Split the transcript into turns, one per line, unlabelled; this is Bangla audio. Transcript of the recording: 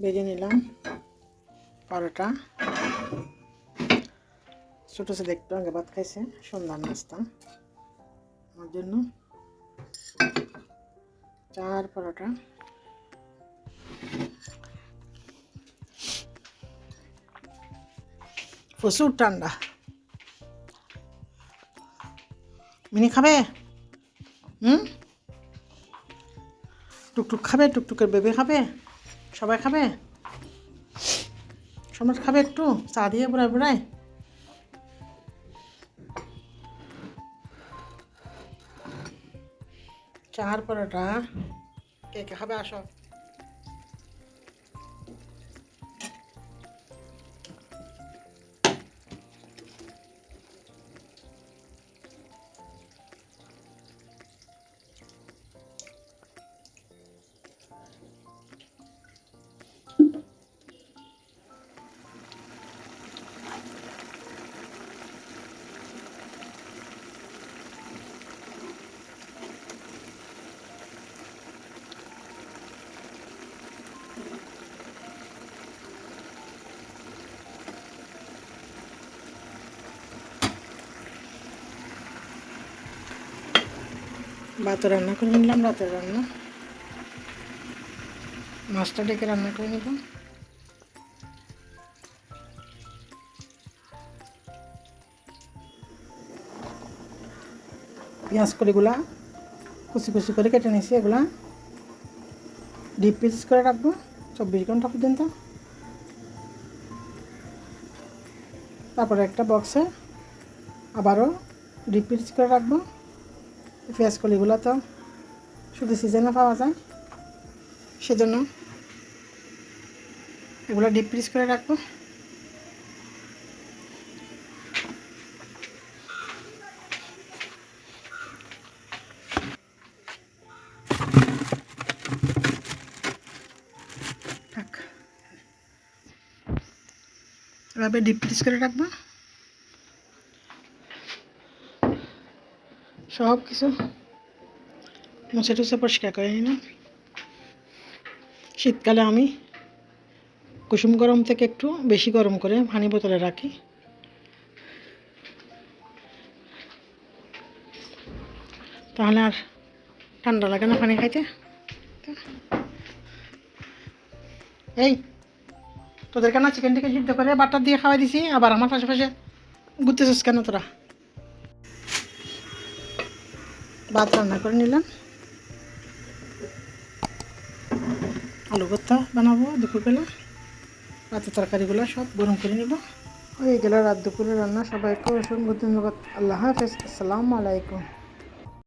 বেজে নিলাম পরোটা। ছোটো ছেলে একটু আগে ভাত খাইছে, সন্ধ্যার নাস্তা। আমার জন্য চার পরোটা। প্রচুর ঠান্ডা। মিনি খাবে? হুম? টুকটুক খাবে? টুকটুকের বেবি খাবে? সবাই খাবে? সমাজ খাবে একটু? চা দিয়ে বুড়ায় বুড়ায় চার পরোটা। কে কে খাবে আসো। ভাত রান্না করে নিলাম, রাতের রান্না। মাছটা ডেকে রান্না করে নিব। পেঁয়াজ কলিগুলা কুচি কুচি করে কেটে নিয়েছি, এগুলা ডিপ পিস করে রাখব চব্বিশ ঘণ্টা পর্যন্ত। তারপরে একটা বক্সে আবারও ডিপ পিস করে রাখব। পেঁয়াজ কলিগুলো তো শুধু সিজনে পাওয়া যায়। সেজন্য এগুলো ডিপ ফ্রিজ করে রাখব। এভাবে ডিপ ফ্রিজ করে রাখব। সব কিছু। মুছে টুছে পরিষ্কার করে নিলাম শীতকালে আমি কুসুম গরম থেকে একটু বেশি গরম করে পানি বোতলে রাখি। তাহলে আর ঠান্ডা লাগে না পানি খাইতে? এই, তোদের কেন চিকেন টিকেন সিদ্ধ করে বাটার দিয়ে খাওয়াই দিছি? আবার আমার পাশে পাশে ঘুরতেছিস কেন তোরা? ভাত রান্না করে নিলাম। আলু ভর্তা বানাবো দুপুরবেলা। রাতের তরকারিগুলো সব গরম করে নিব। হয়ে গেল রাত দুপুরে রান্না। সবাইকে অসংখ্য ধন্যবাদ। আল্লাহ হাফেজ। আসসালামু আলাইকুম।